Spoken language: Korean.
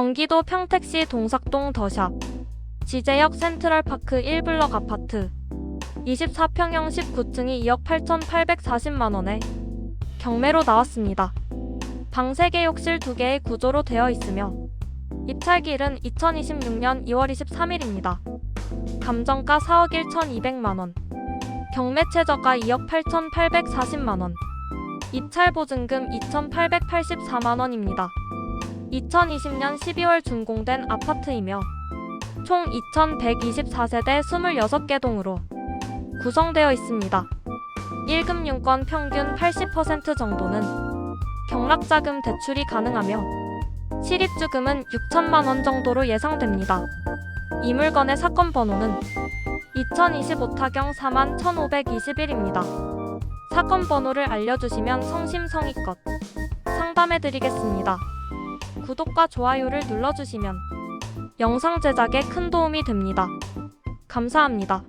경기도 평택시 동삭동 더샵 지제역 센트럴파크 1블럭 아파트 24평형 19층이 2억 8,840만 원에 경매로 나왔습니다. 방 3개 욕실 2개의 구조로 되어 있으며 입찰기일은 2026년 2월 23일입니다. 감정가 4억 1,200만 원 경매 최저가 2억 8,840만 원 입찰 보증금 2,884만 원입니다. 2020년 12월 준공된 아파트이며 총 2,124세대 26개 동으로 구성되어 있습니다. 1금융권 평균 80% 정도는 경락자금 대출이 가능하며 실입주금은 6천만 원 정도로 예상됩니다. 이 물건의 사건 번호는 2025 타경 4만 1521입니다. 사건 번호를 알려주시면 성심성의껏 상담해드리겠습니다. 구독과 좋아요를 눌러주시면 영상 제작에 큰 도움이 됩니다. 감사합니다.